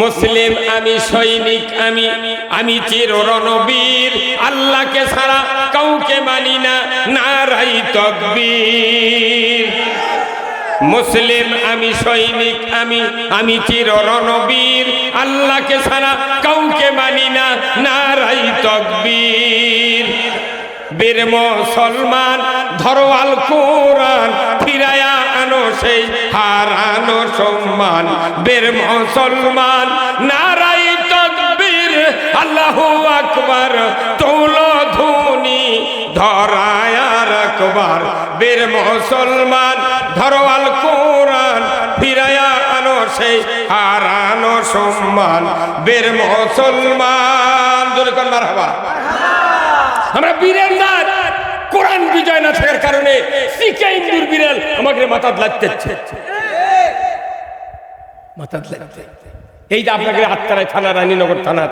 মুসলিম, আমি সৈনিক, আমি আমি চির রণবীর, আল্লাহকে ছাড়া কাউকে মানি না, নারাই তকবীর। মুসলিম, আমি সৈনিক, আমি আমি চির রণবীর, আল্লাহকে ছাড়া কাউকে মানি না, নারাই তকবীর। বীর মুসলমান ধরো আল কোরআন ফিরায়া আনো সেই, হারানো সম্মান। বীর মুসলমান, নারাই তকবীর, আল্লাহু আকবার তুলো ধুনি ধরায় আকবার বীর মুসলমান, ধরো আল কোরআন, ফিরায়া আনো সেই, হারানো সম্মান। বীর মুসলমান, জোরে কর মারহাবা। আমরা বীরের না কোরআন বিজয় না থাকার কারণে বিড়াল আমাকে মাথাত লাগতে এই যে আপনাকে আটকারায় থানা, রানীনগর থানা,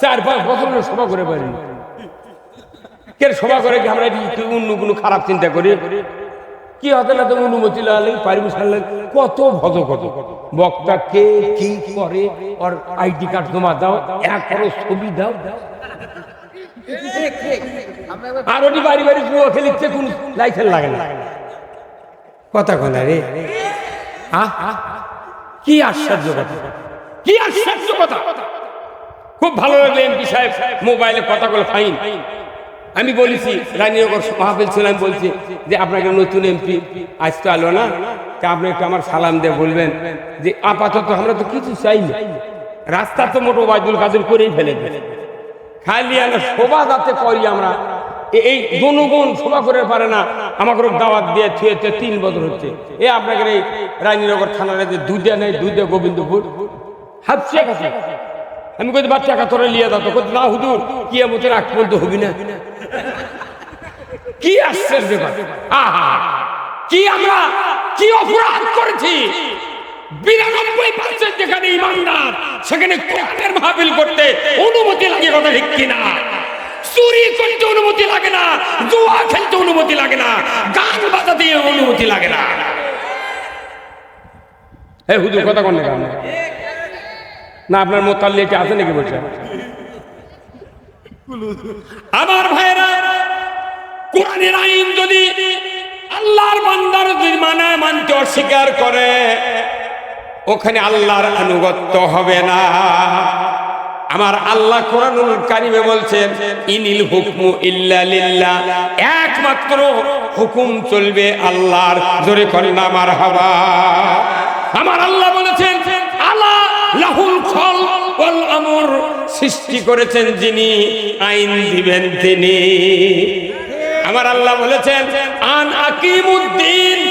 চার পাঁচ বছর সভা করে পারি। কে সভা করে কি আমরা অন্য কোনো খারাপ চিন্তা করি? কি হতে না তো অনুমতি লাগালে পারমিশন কত ভত কত বক্তা কে কি করে? ওর আইডি কার্ড জমা দাও, এক করো ছবি দাও। আর ওটি বাড়ি বাড়ি জুয়া খেলিচ্ছে কোন লাইসেন্স লাগে না। কথা কথা রে। কি আশ্চর্য কথা। কি আশ্চর্য কথা। খুব ভালো লাগল এমপি সাহেব মোবাইলে কথা বলে ফাইন। আমি বলেছি রানীনগর মাহফিল ছিলাম বলছি যে আপনাকে নতুন এমপি আজ তো আলো না। তা আপনি একটু আমার সালাম দিয়ে বলবেন যে আপাতত আমরা তো কিছু চাই না। রাস্তা তো মোটো ওয়াইদুল কাজুল করেই ফেলে ফেলে খালি আমরা শোভা যাতে করি আমরা। এই জনগণ শোভা করে পারে না, আমাকে দাওয়াত দিয়ে থুয়েতে তিন বছর হচ্ছে। এ আপনাকে এই রানীনগর থানার যে দুধে নেই দুধে গোবিন্দপুর। হাফছে কাছে। আমি কই বাচ্চা কাতরে লিয়ে দাও। তো না হুজুর কি আমতের আগ পর্যন্ত হবি না। কি আশ্চর্য আহা! কি আমরা, কি অপরাধ করেছি? বিরানব্বই পার্সেন্ট যেখানে ইমানদার, সেখানে কোরআনের মাহফিল করতে অনুমতি লাগে কথা ঠিক কিনা? চুরি করতে অনুমতি লাগে না, জুয়া খেলতে অনুমতি লাগে না, গান বাজাতে অনুমতি লাগে না। হে হুজুর, কথা কোন গান না, আপনার মোতাল্লি কি আছে নাকি বলছে আমার ভাইরা কোরআনের আইন যদি আল্লাহর বান্দার যদি মানায় মানতে অস্বীকার করে ওখানে আল্লাহর আনুগত্য হবে না। আমার আল্লাহ কোরআনুল কারিমে বলছেন, ইনিল হুকমু ইল্লা একমাত্র হুকুম চলবে আল্লাহর। জোরে করেন আমার হাবা। আমার আল্লাহ বলেছেন আল্লাহ লাহুল খল ওয়াল আমর। সৃষ্টি করেছেন যিনি, আইন দিবেন তিনি। আমার আল্লাহ বলেছেন, আন আকিমুদ্দিন।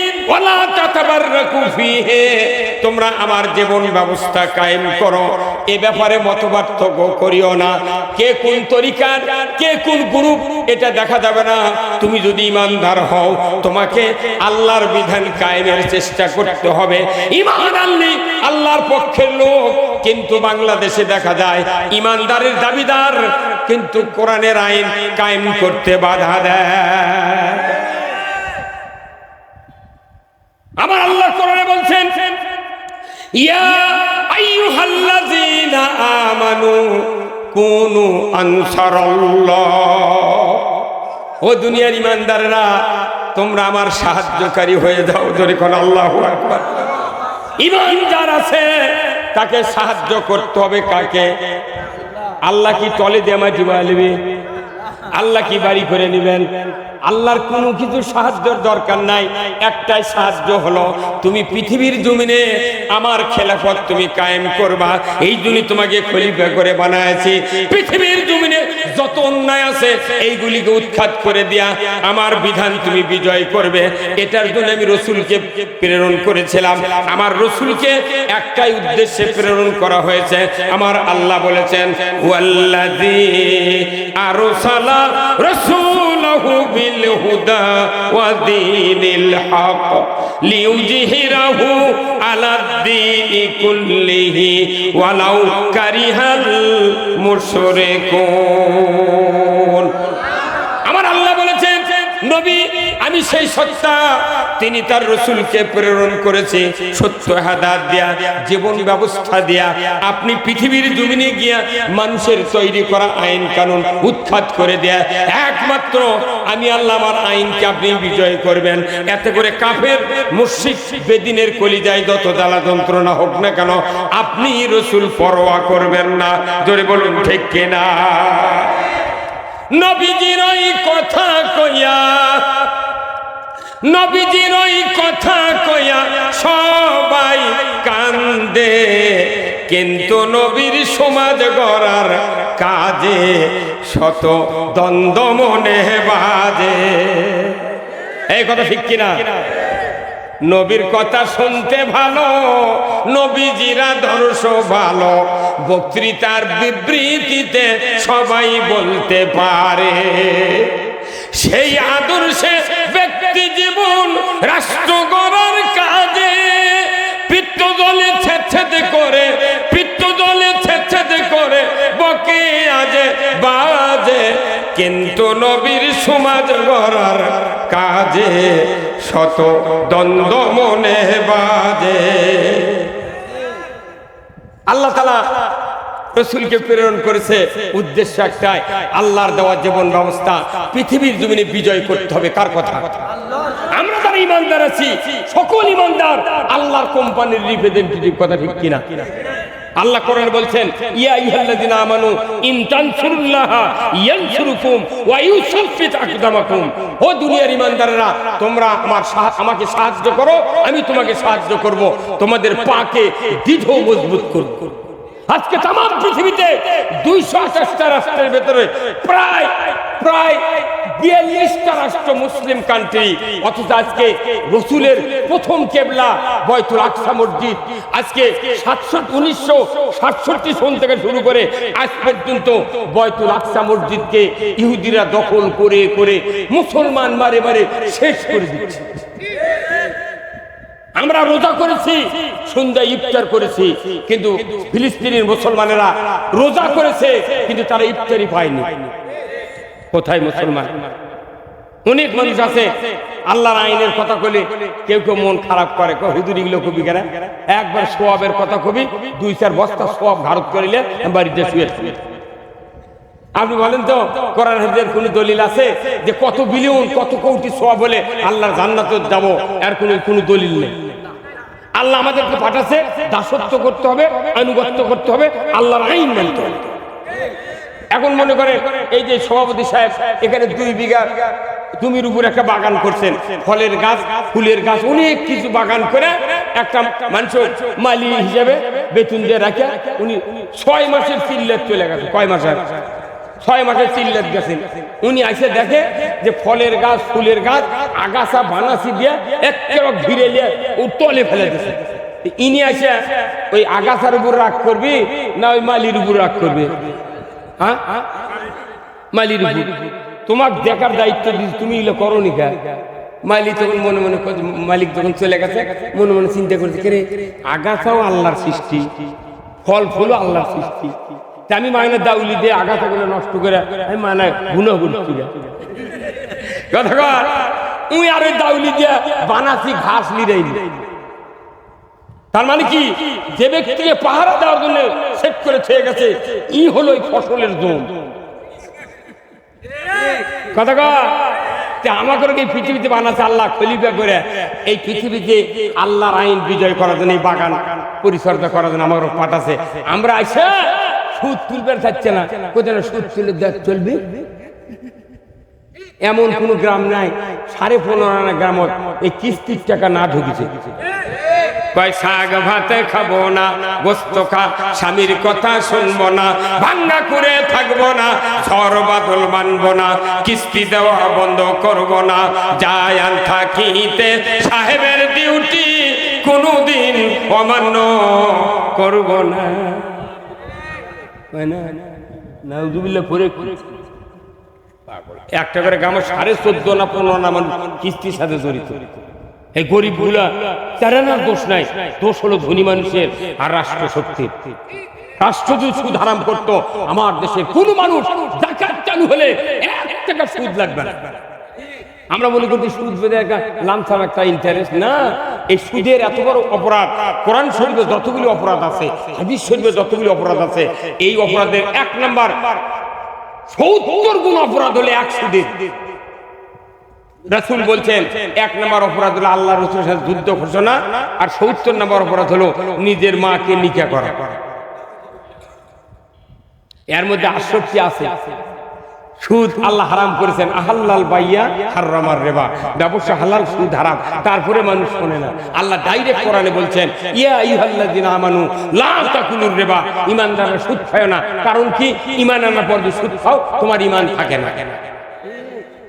তোমরা আমার জীবন ব্যবস্থা কায়েম করো। এ ব্যাপারে মতপার্থক্য করিও না। কে কোন তরিকার, কে কোন গ্রুপ, এটা দেখা যাবে না। তুমি যদি ইমানদার হও, তোমাকে আল্লাহর বিধান কায়েমের চেষ্টা করতে হবে। ইমান আনলি আল্লাহর পক্ষের লোক, কিন্তু বাংলাদেশে দেখা যায়, ইমানদারের দাবিদার, কিন্তু কোরআনের আইন কায়েম করতে বাধা দেয়। আমার আল্লাহ কোরআনে বলছেন, ইয়া আইয়ুহাল্লাযীনা আমানু কুনু আনসারাল্লাহ। ও দুনিয়ার ইমানদাররা, তোমরা আমার সাহায্যকারী হয়ে যাও, যদি কোন আল্লাহু আকবার। ইমান যার আছে, তাকে সাহায্য করতে হবে কাকে? আল্লাহ কি তলে দিয়ে মাটি বাড়বে আল্লাহ কি বাড়ি করে নেবেন? আল্লাহর কোনো কিছু সাহায্যর দরকার নাই। একটাই সাহায্য হলো, তুমি পৃথিবীর জমিনে আমার খেলাফত তুমি কায়েম করবা। এই জন্য তোমাকে খলিফা করে বানায়ছি। পৃথিবীর জমিনে যত অন্যায় আছে, এইগুলিকে উৎখাত করে দিয়া আমার বিধান তুমি বিজয় করবে। এটার জন্য আমি রসুলকে প্রেরণ করেছিলাম। আমার রসুলকে একটাই উদ্দেশ্যে প্রেরণ করা হয়েছে। আমার আল্লাহ বলেছেন, ওয়াল্লাযী আরসালা রাসূলাহু বিল কুল্লিহি ওয়ালাউ কারিহাল মুশরিকুন আমার আল্লাহ বলেছেন নবী আমি সেই সত্তা। তিনি তার রসুলকে প্রেরণ করেছে, সত্য হাদাত দেয়া, জীবন ব্যবস্থা দেয়া। আপনি পৃথিবীর জমিনে গিয়া মানুষের তৈরি করা আইন কানুন উৎখাত করে দেয়া। একমাত্র আমি আল্লাহ আমার আইনকে আপনি বিজয় করবেন। এতে করে কাফের, মুশরিক, বেদিনের কলিজায় যত জ্বালা যন্ত্রণা হোক না কেন, আপনি রসুল পরোয়া করবেন না। জোরে বলুন, ঠিক কিনা? নবীজির কথা কইয়া নবীজির ওই কথা কইয়া সবাই কান্দে। কিন্তু নবীর সমাজ গড়ার কাজে শত দ্বন্দ্ব মনে বাজে। এই কথা ঠিক কিনা? নবীর কথা শুনতে ভালো, নবীজিরা দর্শ ভালো, বক্তৃতার বিবৃতিতে সবাই বলতে পারে। সেই আদর্শে ব্যক্তি রাষ্ট্র গড়ার কাজে পিত্ত দলে ছেদ করে, পিত্ত দলে ছেদ করে, বকে আজে বাজে। কিন্তু নবীর সমাজ গড়ার কাজে শত দ্বন্দ্ব মনে বাজে। আল্লাহ তালা রসুলকে প্রেরণ করেছে। উদ্দেশ্য একটাই, আল্লাহর দেওয়া জীবন ব্যবস্থা। পৃথিবীর জমিনে বিজয় করতে হবে, কার কথা? ইমানদার আছি, সকল ইমানদার আল্লাহর কোম্পানির রিপ্রেজেন্টেটিভ কথা ঠিক কিনা? আল্লাহ কোরআন বলছেন, ইয়া আইয়ুহাল্লাযিনা আমানু, ইন তানসুরুল্লাহ ইয়ানসুরুকুম ওয়া ইউসাব্বিত আকদামাকুম। ও দুনিয়ার ঈমানদাররা তোমরা আমার আমাকে সাহায্য করো, আমি তোমাকে সাহায্য করব। তোমাদের পাকে দৃঢ় মজবুত করব। আজকে তাম পৃথিবীতে দুইশো আঠাশটা রাষ্ট্রের ভেতরে প্রায় প্রায় বিয়াল্লিশটা রাষ্ট্র মুসলিম কান্ট্রি অথচ আজকে রসুলের প্রথম কেবলা বয়তুল আকসা মসজিদ। আজকে সাতষট্টি, উনিশশো সাতষট্টি সন থেকে শুরু করে আজ পর্যন্ত বয়তুল আকসা মসজিদকে ইহুদিরা দখল করে করে মুসলমান মারে মারে শেষ করে দিচ্ছে। আমরা রোজা করেছি সন্ধ্যা ইফতার করেছি, কিন্তু ফিলিস্তিনের মুসলমানেরা রোজা করেছে, কিন্তু তারা ইফতারি পায়নি। কোথায় মুসলমান? অনেক মানুষ আছে, আল্লাহর আইনের কথা কলে কেউ কেউ মন খারাপ করে। হুজুর এগুলো কবি কেন একবার সোয়াবের কথা কবি, দুই চার বস্তা সোয়াব ভারত করিলে বাড়িতে শুয়ে শুয়ে আপনি বলেন তো, কোরআন হাদিসের কোন দলিল আছে যে কত বিলিয়ন, কত কোটি সোয়াব হলে আল্লাহর জান্নাতে যাব? এর কোনো কোনো দলিল নেই। আল্লাহ আমাদেরকে পাঠাচ্ছে, দাসত্ব করতে হবে, আনুগত্য করতে হবে, আল্লাহর আইন মানতে হবে। এখন মনে করে এই যে সভাপতি সাহেব, এখানে দুই বিঘা জমির উপর একটা বাগান করছেন। ফলের গাছ, ফুলের গাছ, অনেক কিছু বাগান করে একটা মানুষ মালি হিসেবে বেতন দিয়ে রাখে। উনি ছয় মাসের চিল্লের চলে গেছে। কয় মাসের? ছয় মাসের চিল্লের গেছেন। উনি এসে দেখে যে ফলের গাছ, ফুলের গাছ, আগাছা, বানাসি দিয়ে এক কেরক ঘিরে নিয়ে ও তলে ফেলে দিয়েছে। ইনি আসে ওই আগাছার উপর রাগ করবি না ওই মালির উপর রাগ করবে? হ্যাঁ? মালির তোমার দেখার দায়িত্ব দিস তুমি এগুলো করো নি মালিক তখন মনে মনে মালিক যখন চলে গেছে, মনে মনে চিন্তা করছে, কে আগাছাও আল্লাহর সৃষ্টি, ফল ফুলও আল্লাহর সৃষ্টি। আমি মানে দাউলি দিয়ে আগাছাগুলো নষ্ট করে আমি মানে গুণ করছি। কথা কর উই আর ওই দাউলি দিয়ে বানাসি ঘাস লিরাইনি তার মানে কি? যে ব্যক্তিকে পাহারা দেওয়ার জন্য করে গেছে। ই হলো এই ফসলের জোন। কথা কয়? আমাকে এই পৃথিবীতে বানাচ্ছে আল্লাহ খলিফা করে। এই পৃথিবীতে আল্লাহর আইন বিজয় করার জন্য এই বাগান পরিচর্যা করার জন্য আমার পাঠাছে আমরা আইসা সুদ তুলবে চাচ্ছে না। কোথায় সুদ তুলে দেখ চলবে? এমন কোন গ্রাম নাই। সাড়ে পনেরো আনা গ্রামত এই কিস্তির টাকা না ঢুকেছে। কয় শাক ভাতে খাব না গোস্ত খা স্বামীর কথা শুনব না ভাঙ্গা করে থাকব না ঝড় বাদল মানবো না কিস্তি দেওয়া বন্ধ করব না যায় আন থাকিতে সাহেবের ডিউটি কোনোদিন অমান্য করব না। পরে একটা করে গ্রামে সাড়ে চোদ্দ না পনেরো না মানুষ কিস্তির সাথে জড়িত। এই গরিবগুলা তারা না দোষ নাই। দোষ হলো ধনী মানুষের আর রাষ্ট্র শক্তির রাষ্ট্র যদি সুদ হারাম করতো, আমার দেশের কোন মানুষ চালু হলে এক টাকা সুদ লাগবে না। আমরা মনে করছি সুদ বেঁধে একটা লামসাম একটা ইন্টারেস্ট না। এই সুদের এত বড় অপরাধ, কোরআন শরীফে যতগুলি অপরাধ আছে, হাদিস শরীফে যতগুলি অপরাধ আছে, এই অপরাধের এক নাম্বার সত্তর গুণ অপরাধ হলে এক সুদের রাসুল বলছেন, এক নম্বর অপরাধ হলো আল্লাহ রসুলের সাথে যুদ্ধ ঘোষণা, আর সত্তর নম্বর অপরাধ হলো নিজের মাকে নিকা করা। এর মধ্যে আটষট্টি আছে। সুদ আল্লাহ হারাম করেছেন। আহাল্লাল বাইয়া হারামার রেবা। ব্যবসা হালাল, সুদ হারাম। তারপরে মানুষ শোনে না। আল্লাহ ডাইরেক্ট কোরআনে বলছেন, ইয়া আইয়ুহাল্লাযিনা আমানু, লা তাকুলুর রিবা। ইমানদাররা সুদ খায় না। কারণ কি? ইমান আনার পর যদি সুদ খাও, তোমার ইমান থাকে না।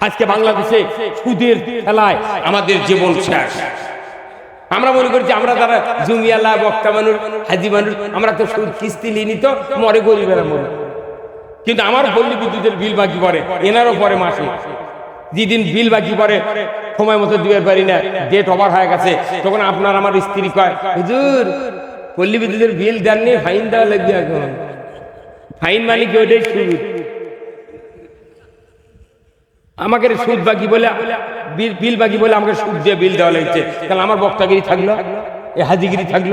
আজকে বাংলাদেশে সুদের খেলায় আমাদের জীবন শেষ। আমরা মনে করছি আমরা যারা জমিয়ালা, বক্তা মানুষ, হাজি মানুষ, আমরা তো সুদ, কিস্তি নিই তো, মরে গরিবের মনে কিন্তু আমার পল্লী বিদ্যুতের বিল বাকি পড়ে, এনারও পরে মাসে। যেদিন বিল বাকি পড়ে, সময় মতো দিতে পারি না ডেট ওভার হয়ে গেছে, তখন আপনার আমার স্ত্রী কয়, হুজুর, পল্লী বিদ্যুতের বিল দেননি ফাইন দেওয়া লাগবে এখন। ফাইন মানে কি ওইটাই শুরু আমাকে সুদ বাকি বলে, বিল বাকি বলে আমাকে সুদ দিয়ে বিল দেওয়া লাগছে। তাহলে আমার বক্তাগিরি থাকল? এ হাজিগিরি থাকল?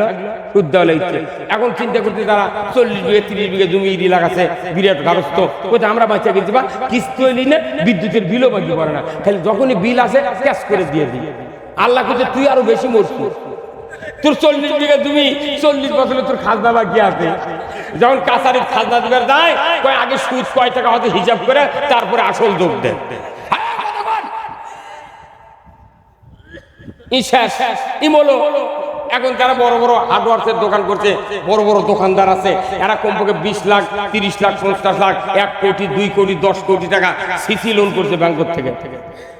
সুদ দেওয়া লাগছে। এখন চিন্তা করতে তারা চল্লিশ বিঘে, তিরিশ বিঘে জমি ইডি লাগাছে বিরাট গারস্থ। কোথায় আমরা বাচ্চা গেছি বা? কিস্তি হইলি না বিদ্যুতের বিলও বাকি পড়ে না। খালি যখনই বিল আসে, ক্যাশ করে দিয়ে দিই। আল্লাহ কোথায় তুই আরও বেশি মরছি তোর চল্লিশ বিঘা জমি, চল্লিশ বছরে তোর খাজনা বাকি আছে। যখন কাছারির খাজনা দিবার যায় আগে সুদ কয় টাকা হয়তো হিসাব করে, তারপরে আসল যোগ ইমলো। এখন তারা বড় বড় হার্ডওয়ার্সের দোকান করছে, বড় বড় দোকানদার আছে, এরা কমপক্ষে বিশ লাখ, তিরিশ লাখ, পঞ্চাশ লাখ, এক কোটি, দুই কোটি, দশ কোটি টাকা সিসি লোন করছে ব্যাংকের থেকে।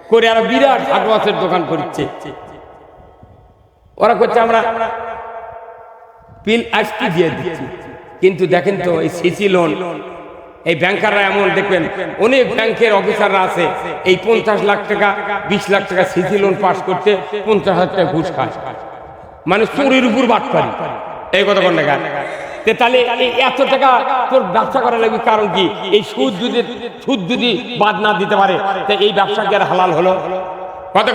করে এরা বিরাট হার্ডওয়ার্সের দোকান করছে। ওরা করছে আমরা পিল আজকে দিয়ে দিচ্ছি। কিন্তু দেখেন তো, এই সিসি লোন এই ব্যাংকাররা এমন, দেখবেন, অনেক ব্যাংকের অফিসাররা আছে, এই পঞ্চাশ লাখ টাকা, বিশ লাখ টাকা সিসি লোন পাস করতে পঞ্চাশ হাজার টাকা ঘুষ খায়। মানে চুরির উপর বাট পারি এই কথা কোন তে তাহলে এত টাকা তোর ব্যবসা করা লাগবে কারণ কি? এই সুদ যদি সুদ যদি বাদ না দিতে পারে, তা এই ব্যবসা কি আর হালাল হলো? কত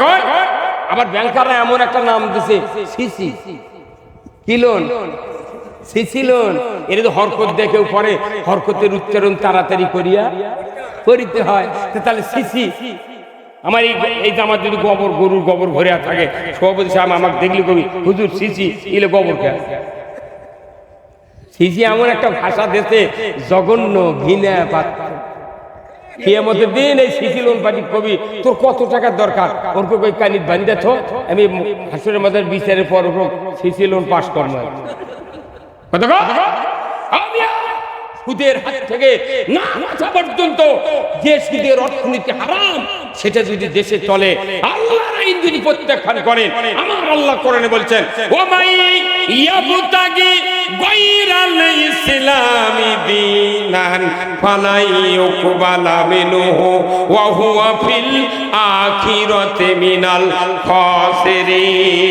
আবার ব্যাংকাররা এমন একটা নাম দিছে, সিসি। কি লোন সিসি লোন এটা তো হরকত দেখে পরে হরকতের উচ্চারণ তাড়াতাড়ি করিয়া করিতে হয়। তাহলে সিসি আমার এই আমার যদি গোবর, গরুর গোবর ভরিয়া থাকে, সভাপতি সাহেব আমাকে দেখলি কবি, হুজুর সিসি ইলে গোবর কে? সিসি এমন একটা ভাষা দেশে জঘন্য ঘৃণা পাত্র কিয়ামতের দিন এই সিসি লোন কবি, তোর কত টাকার দরকার? ওর কই কানিত বান্ধে আমি হাসুরের মধ্যে বিচারের পর ওর সিসি লোন পাশ করব। সুদের হাত থেকে না বাঁচা পর্যন্ত যে সুদের অর্থনীতি হারাম, সেটা যদি দেশে চলে, আল্লাহর আইন যদি প্রত্যাখ্যান করেন আমার আল্লাহ কোরআনে বলছেন ও মাই ইয়াবতাগি গায়রাল ইসলামি দীনান, ফালাই ইউকবালা মিনহু, ওয়া হুয়া ফিল মিনাল খাসিরিন.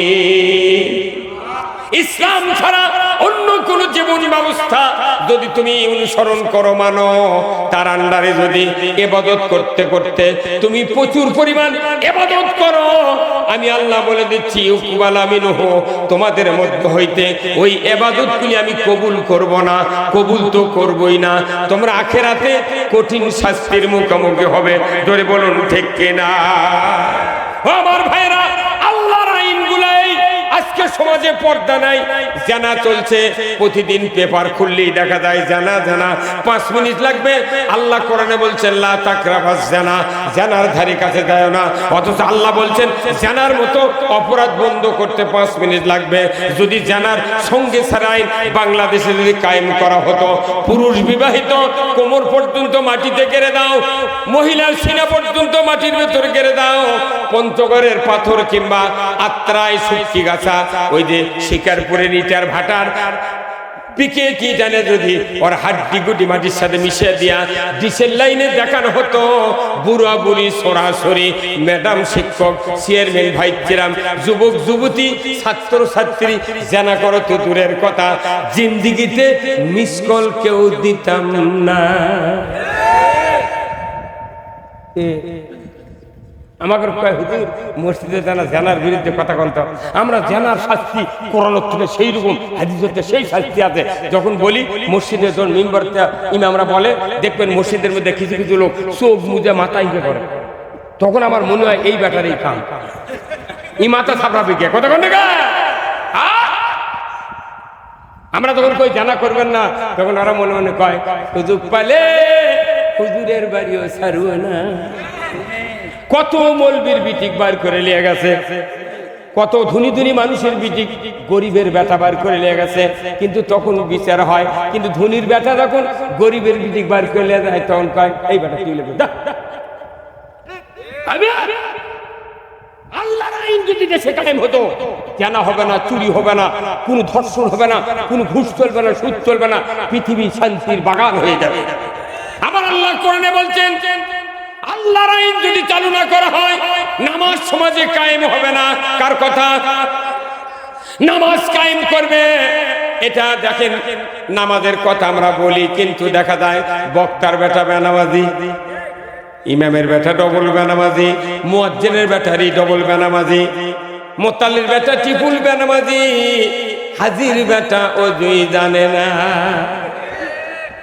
ইসলাম ছাড়া অন্য কোন জীবন ব্যবস্থা যদি তুমি অনুসরণ করো মানো, তার আন্ডারে যদি এবাদত করতে করতে তুমি প্রচুর পরিমাণ এবাদত করো, আমি আল্লাহ বলে দিচ্ছি হো তোমাদের মধ্যে হইতে ওই এবাদতগুলি আমি কবুল করব না, কবুল তো করবই না। তোমরা আখেরাতে কঠিন শাস্তির মুখোমুখি হবে ধরে বলুন, ঠিক কিনা? আমার ভাইরা আজকে সমাজে পর্দা নাই, জানা চলছে, প্রতিদিন পেপার খুললেই দেখা যায় জানা জানা। পাঁচ মিনিট লাগবে, আল্লাহ কোরআনে বলছেন, লা জানা। জানার ধারে কাছে যায় না। অথচ আল্লাহ বলছেন, জানার মতো অপরাধ বন্ধ করতে পাঁচ মিনিট লাগবে। যদি জানার সঙ্গে ছাড়া আইন বাংলাদেশে যদি কায়েম করা হতো, পুরুষ বিবাহিত, কোমর পর্যন্ত মাটিতে কেড়ে দাও, মহিলার সিনা পর্যন্ত মাটির ভেতর কেড়ে দাও। পঞ্চগড়ের পাথর কিংবা আত্রায় শুটকি গাছা। ওই যে শিকারপুরের ইটার ভাটার পিকে কি জানে যদি ওর হাড্ডি গুটি মাটির সাথে মিশে দিয়া ডিসেল লাইনে দেখানো হতো। বুড়া বুড়ি, সরাসরি ম্যাডাম, শিক্ষক, চেয়ারম্যান ভাইস চেয়ারম্যান যুবক, যুবতী ছাত্র ছাত্রী জানা করো তো দূরের কথা। জিন্দিগিতে মিস কল কেউ দিতাম না। আমাকে কয়, হুজুর, মসজিদে জানা, জানার বিরুদ্ধে কথা বলতো। আমরা জানার শাস্তি কোরআন থেকে সেই রকম হাদিস হতে সেই শাস্তি আছে। যখন বলি, মসজিদে যখন মেম্বার ইমামরা বলে, দেখবেন মসজিদের মধ্যে কিছু কিছু লোক চোখ মুজে মাথা ইকে করে। তখন আমার মনে হয় এই ব্যাটারই কাম। ই মাথা সাপড়াবে কে? কথা কোন আমরা তখন কই, জানা করবেন না। তখন ওরা মনে মনে কয়, হুজুর পালে হুজুরের বাড়িও সারুও না। কত মলবির বিটিক বার করে নিয়ে গেছে। কত ধনী ধনী মানুষের বিটিক গরিবের বেটা বার করে নিয়ে গেছে। কিন্তু তখন বিচার হয়, কিন্তু ধনীর বেটা যখন গরিবের বিটিক বার করে লিয়ে যায়, তখন কয়, এই বেটা, তুই লেগে আমি আল্লাহর আইন যদি দেশে কায়েম হতো, কেনা হবে না, চুরি হবে না, কোনো ধর্ষণ হবে না, কোনো ঘুষ চলবে না, সুদ চলবে না, পৃথিবী শান্তির বাগান হয়ে যাবে। আমার আল্লাহ কোরআনে বলছেন আল্লাহর আইন যদি চালু না করা হয়, নামাজ সমাজে কায়েম হবে না। কার কথা? নামাজ কায়েম করবে। এটা দেখেন, নামাজের কথা আমরা বলি, কিন্তু দেখা যায়, বক্তার বেটা বেনামাজি, ইমামের বেটা ডবল বেনামাজি, মুয়াজ্জিনের বেটারি ডবল বেনামাজি মোতালির বেটা টিপুল বেনামাজি, হাজির বেটা ও জুই জানে না।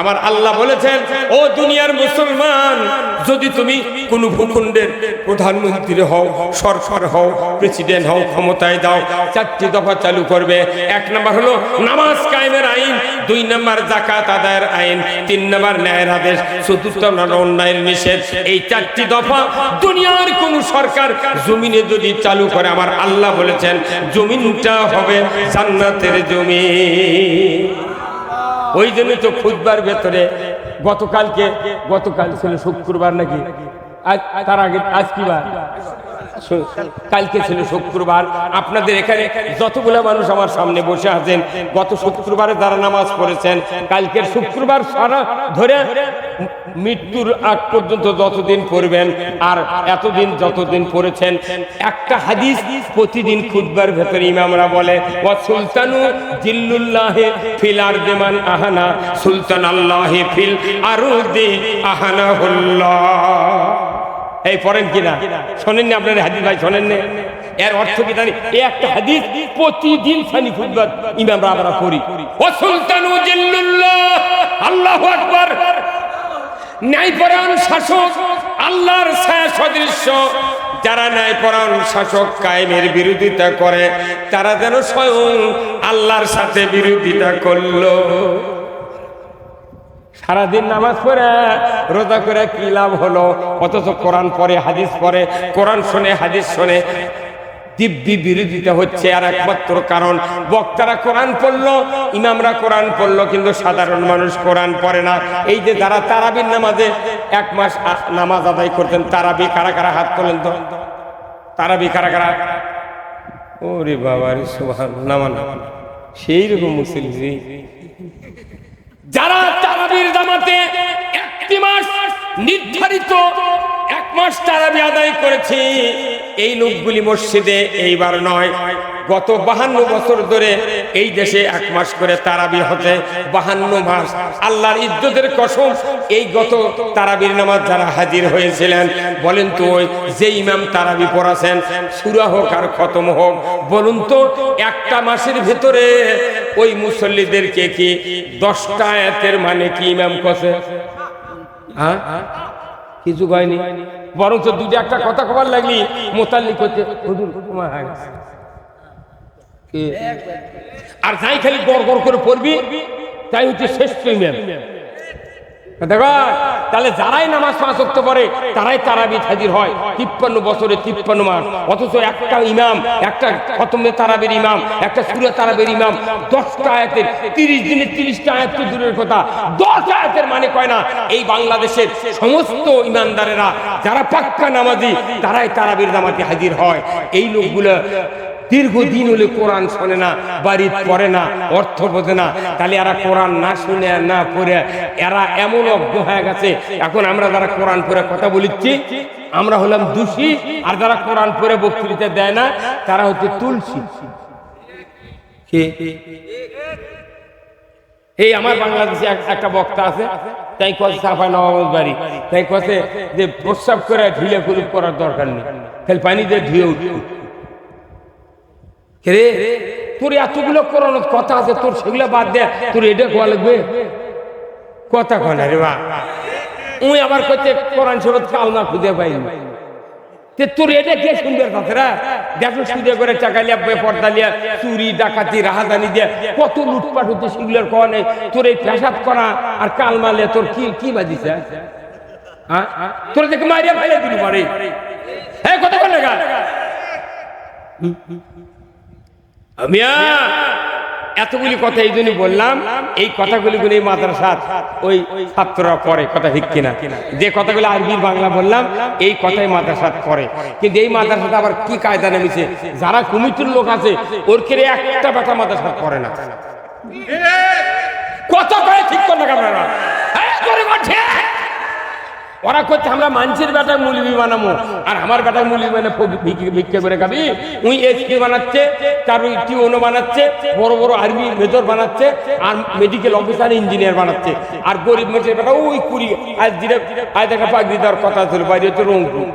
আমার আল্লাহ বলেছেন, ও দুনিয়ার মুসলমান, যদি তুমি কোন ভূখণ্ডের প্রধানমন্ত্রী হও, সরকার হও, প্রেসিডেন্ট হও, ক্ষমতায় দাও, চারটি দফা চালু করবে। এক নম্বর হলো নামাজ কায়েমের আইন, দুই নম্বর জাকাত আদায়ের আইন, তিন নম্বর ন্যায়ের আদেশ, চতুর্থ নম্বর অন্যায়ের নিষেধ। এই চারটি দফা দুনিয়ার কোন সরকার জমিনে যদি চালু করে, আমার আল্লাহ বলেছেন, জমিনটা হবে জান্নাতের জমিন ওই জন্য তো খুদবার ভেতরে গতকালকে, গতকাল ছিল শুক্রবার নাকি? আজ তার আগে, আজ কি বার? শু- কালকে ছিল শুক্রবার। আপনাদের এখানে যতগুলো মানুষ আমার সামনে বসে আছেন, গত শুক্রবারে যারা নামাজ পড়েছেন, কালকের শুক্রবার সারা ধরে মৃত্যুর আগ পর্যন্ত যতদিন পড়বেন আর এতদিন যতদিন পড়েছেন, একটা হাদিস প্রতিদিন খুদবার ভেতরে ইমামরা বলে ও সুলতানু জিল্লুল্লাহে ফিল আরদেমান আহানা সুলতান আল্লাহে ফিল আরুদি আহানা এই পড়েন কিনা? শোনেননি আপনার হাদিস ভাই শোনেন না এর অর্থ কি জানি? এই একটা হাদিস প্রতিদিন সানি খুদবার ইমামরা আমরা পড়ি। ও সুলতানু আল্লাহু আকবার। ন্যায়পরায়ণ শাসক, আল্লাহর ছায়া সদৃশ্য। যারা ন্যায়পরায়ণ শাসক কায়েমের বিরোধিতা করে, তারা যেন স্বয়ং আল্লাহর সাথে বিরোধিতা করল। সারাদিন নামাজ পড়ে, রোজা করে কি লাভ হলো? অথচ কোরআন পড়ে, হাদিস পরে কোরআন শুনে, হাদিস শোনে। দিব্যি বিরোধিতা হচ্ছে আর একমাত্র কারণ, বক্তারা কোরআন পড়ল, ইমামরা কোরআন পড়ল, কিন্তু সাধারণ মানুষ কোরআন পড়ে না। এই যে যারা তারাবির নামাজে এক মাস নামাজ আদায় করতেন, তারাবি কারা কারা হাত তোলেন তো? তারাবি কারা কারা? ওরে বাবা রে সুবহান নামান। সেই রকম মুসলিম যারা তারাবির জামাতে একটি মাস নির্ধারিত এক মাস তারাবি আদায় করেছে, এই লোকগুলি মসজিদে এইবার নয়, গত বাহান্ন বছর ধরে এই দেশে এক মাস করে তারাবি হতে বাহান্ন মাস। আল্লাহর ইজ্জতের কসম, এই গত তারাবির নামাজ যারা হাজির হয়েছিলেন, বলেন তো ওই যে ইমাম তারাবি পড়াছেন, সুরা হোক আর খতম হোক, বলুন তো একটা মাসের ভেতরে ওই মুসল্লিদেরকে কি দশটা আয়াতের মানে কি ইমাম কষে হ্যাঁ? কিছু কয়নি? বরঞ্চ দুটো একটা কথা কবার লাগলি, মোতাল্লিক হচ্ছে হুজুর আর যাই খালি গড় গড় করে পড়বি, তাই হচ্ছে শ্রেষ্ঠ ইমাম। দেখো, তাহলে যারাই নামাজ পাঁচ ওয়াক্ত পড়ে, তারাই তারাবি হাজির হয়। তিপ্পান্ন বছরে তিপ্পান্ন মাস। অথচ একটা ইমাম, একটা খতমে তারাবির ইমাম, একটা সুরে তারাবির ইমাম, দশটা আয়াতের, তিরিশ দিনে তিরিশটা আয়াত দূরের কথা। দশ আয়াতের মানে কয় না? এই বাংলাদেশের সমস্ত ইমানদারেরা, যারা পাক্কা নামাজি, তারাই তারাবির নামাজে হাজির হয়। এই লোকগুলো দীর্ঘদিন হলে কোরআন শোনে না, বাড়ি পড়ে না, অর্থ বোঝে না। তাহলে এরা কোরআন না শুনে, না পড়ে, এরা এমন অজ্ঞ হয়ে গেছে। এখন আমরা যারা কোরআন পড়ে কথা বলিচ্ছি, আমরা হলাম দোষী, আর যারা কোরআন পড়ে বক্তৃতা দেয় না, তারা হচ্ছে তুলসী। এই আমার বাংলাদেশে একটা বক্তা আছে, তাই কছে সাফা নবাব বাড়ি। তাই কছে যে প্রস্রাব করে ঢিলে কুলুপ করার দরকার নেই। খালি পানি দিয়ে ধুয়ে উঠু রে? তোর এতগুলো করোনার কথা আছে, তোর সেগুলো বাদ দে। তোর এটা কোয়া লাগবে? কথা কনা রে বা উই আবার কইতে কোরআন শরীফ কালমা খুঁজে পাইনি। তে তোর এটা কে সুন্দর কথারা দেখো সুদে করে টাকা লিয়া পর্দা লিয়া, চুরি, ডাকাতি, রাহাদানি দিয়ে কত লুটপাট হচ্ছে, সেগুলোর কোয়া নেই। তোর এই পেশাব করা আর কালমা লিয়া তোর কি কি বাজিছে? হ্যাঁ তোর দেখে মারিয়া ফেলে দিলি মারে হ্যাঁ কথা লাগা আমিয়া এতগুলি কথা এই জন্যই বললাম এই কথাগুলি গুলো এই মাদ্রাসার ওই ছাত্ররা পড়ে কথা ঠিক কিনা? যে কথাগুলো আরবি বাংলা বললাম এই কথাই মাদ্রাসাত পড়ে। কিন্তু এই মাদ্রাসাতে আবার কি কায়দা নেমেছে? যারা কমিটির লোক আছে ওর কেড়ে একটা বেটা মাদ্রাসা পড়ে না। কথা করে ঠিক করলে আপনারা করে মাঠে ওরা করছে আমরা মানুষের বেটার মুলবি বানাবো আর আমার বেটার মুলবি মানে ভিক্ষা করে খাবি। উই এসপি বানাচ্ছে তার ওই টিওনো বানাচ্ছে বড় বড় আর্মি মেজর বানাচ্ছে আর মেডিকেল অফিসার ইঞ্জিনিয়ার বানাচ্ছে। আর গরিব মেয়েছের বেটা ওই কুড়ি আজ দিনে আজ দেখা পাগড়ি দেওয়ার কথা ছিল বাইরে হচ্ছে রংপুর।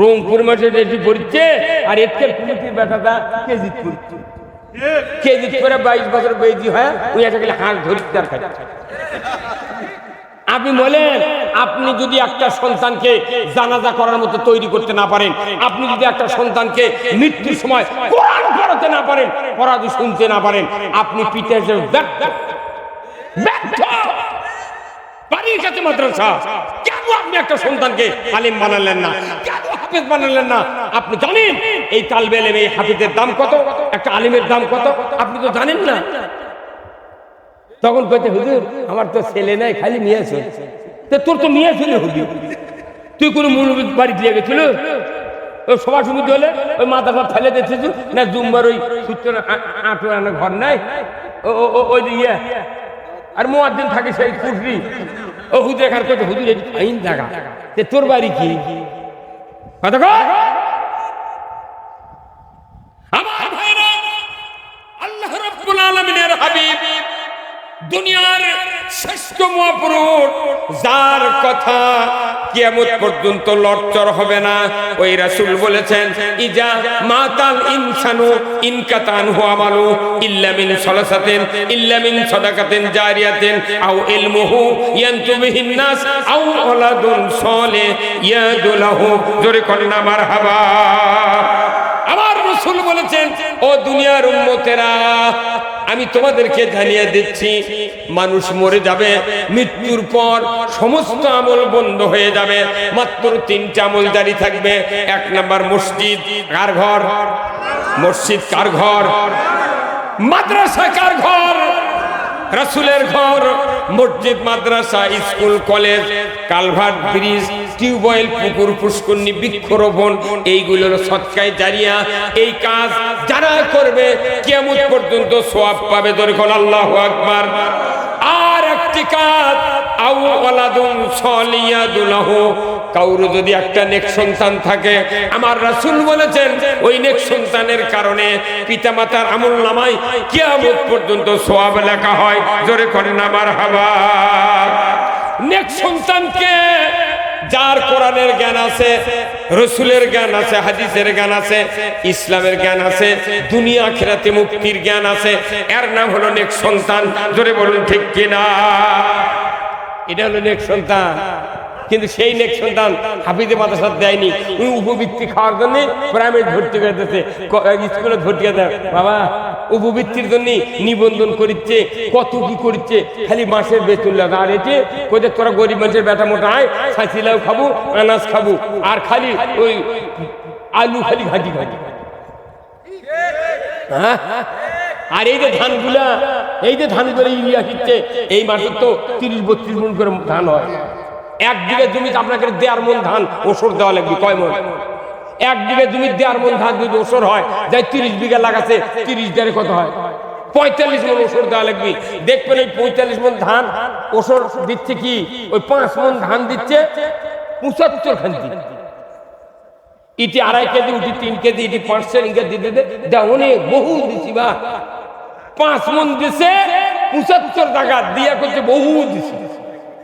রংপুর মেয়েছে এটি পড়ছে আর এর কমিটির বেটাটা কেজিত পড়ছে কেজিত করে বাইশ বছর বেজি হয় উই একটা হাঁস ধরি তার খাচ্ছে আপনি বলেন, আপনি যদি একটা সন্তানকে জানাজা করার মতো তৈরি করতে না পারেন, আপনি যদি একটা সন্তানকে মৃত্যুর সময় কোরআন পড়াতে না পারেন, পড়াতে শুনতে না পারেন, আপনি পিতা হিসেবে আপনি একটা সন্তানকে আলিম বানালেন না? বানালেন না? আপনি জানেন, এই এই দাম কত? একটা আলিমের দাম কত? আপনি তো জানেন না। তখন কইতে হুজুর, আমার তো ছেলে নাই, খালি আসো তো তোর তো নিয়ে আসলে হুজুর তুই কোনো মুরব্বী বাড়ি দিয়ে গেছিল? ওই সভা সমিতি হলে ওই মাথা ফাত ফেলে দিচ্ছিস না জুম্বার ওই সূত্র আটো আনা ঘর নাই? ওই যে ইয়ে। আর মোয়াদ্দিন থাকে সেই কুটরি ও হুজুর এখানে হুজুর আইন তে তোর বাড়ি কি? কথা কয় আমার ভাইরা আল্লাহ রাব্বুল আলামিনের হাবিব দুনিয়ার শ্রেষ্ঠ মহাপুরুষ, যার কথা কিয়ামত পর্যন্ত লড়চর হবে না। ওই রাসূল বলেছেন, ইজা মাতাল ইনসানু ইনকাতান হুয়া আমালু ইল্লা মিন সালাসাতিন, ইল্লা মিন সাদাকাতিন জারিয়াতিন, আও ইলমুহু ইয়ানতু বিহিন নাস, আও ওয়ালাদুন সালিহ ইয়াদুলাহু জোরে কন্না মারহাবা। রসুল বলেছেন, ও দুনিয়ার উন্মতেরা আমি তোমাদেরকে জানিয়ে দিচ্ছি, মানুষ মরে যাবে, মৃত্যুর পর সমস্ত আমল বন্ধ হয়ে যাবে, মাত্র তিনটা আমল জারি থাকবে, এক নাম্বার মসজিদ, কার ঘর? মসজিদ কার ঘর? মাদ্রাসা কার ঘর? রাসুলের ঘর, মসজিদ, মাদ্রাসা, school, college, culvert, bridge, tube well, পুকুর, পুষ্করণী, বৃক্ষরোপণ, এইগুলোর সৎকায় জারিয়া এই কাজ যারা করবে কেমন পর্যন্ত সোয়াব পাবে দরকার আল্লাহ আকবার। আর একটি কাজ আউ ওয়ালাদুন সলিয়াদুলাহু কাউর যদি একটা নেক সন্তান থাকে, আমার রাসূল বলেছেন, ওই নেক সন্তানের কারণে পিতামাতার আমল নামায় কিয়ামত পর্যন্ত সওয়াব লেখা হয়। জোরে করেন আমার হাবা নেক সন্তানকে যার কোরআনের জ্ঞান আছে, রসুলের জ্ঞান আছে, হাদিসের জ্ঞান আছে, ইসলামের জ্ঞান আছে, দুনিয়া খেরাতে মুক্তির জ্ঞান আছে, এর নাম হলো নেক সন্তান। জোরে বলুন ঠিক কিনা? এটা হলো নেক সন্তান। কিন্তু সেই নেক সন্তান হাফিজে মাদ্রাসা দেয়নি। উনি উপবৃত্তি খাওয়ার জন্য প্রাইভেট ভর্তি করে দিতেছে ক- স্কুলে ভর্তি করে দেয়। বাবা, উপবৃত্তির জন্য নিবন্ধন করিচ্ছে, কত কি করিচ্ছে, খালি মাসের বেতন আর এতে কোথায় তোরা গরিব মানুষের বেটা মোটা আয় সাঁচিলাও খাব, আনাজ খাব। আর খালি ওই আলু খালি ঘাটি ঘাটি হ্যাঁ? আর এই যে ধানগুলা, এই যে ধানগুলো ইউরিয়া দিচ্ছে, এই মাসে তো তিরিশ বত্রিশ মন করে ধান হয়। এক বিঘা জমিতে আপনাকে দেড় মন ধান ওষুধ দেওয়া লাগবে, কয় মন? এক বিঘা জমি দেড় মন ধান যদি ওসর হয়, যাই তিরিশ বিঘা লাগাছে তিরিশ দেড়ে কত হয়? পঁয়তাল্লিশ মন ওষুধ দেওয়া লাগবে। দেখবেন এই পঁয়তাল্লিশ মন ধান ওসর দিচ্ছে কি? ওই পাঁচ মন ধান দিচ্ছে পঁচাত্তর খান্তি ইটি আড়াই কেজি উঠি তিন কেজি, ইটি পাঁচ ইনকে দিতে দে অনেক বহু দিছি, বা পাঁচ মন দিছে, পঁচাত্তর টাকা দিয়া করছে বহু দিছি।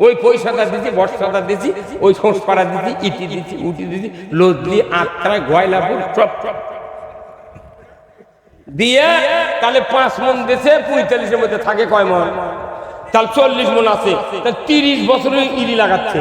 ওই পয়সাটা দিছি, বর্ষাটা দিছি, ওই সংস্কারা দিছি, ইটি দিছি, উটি দিছি লদলি আত্রা গয়লাপুর সব দিয়ে তাহলে পাঁচ মন দিছে, পঁয়তাল্লিশের মধ্যে থাকে কয় মন? তাহলে চল্লিশ মন আছে, তাহলে তিরিশ বছরে ইরি লাগাচ্ছে।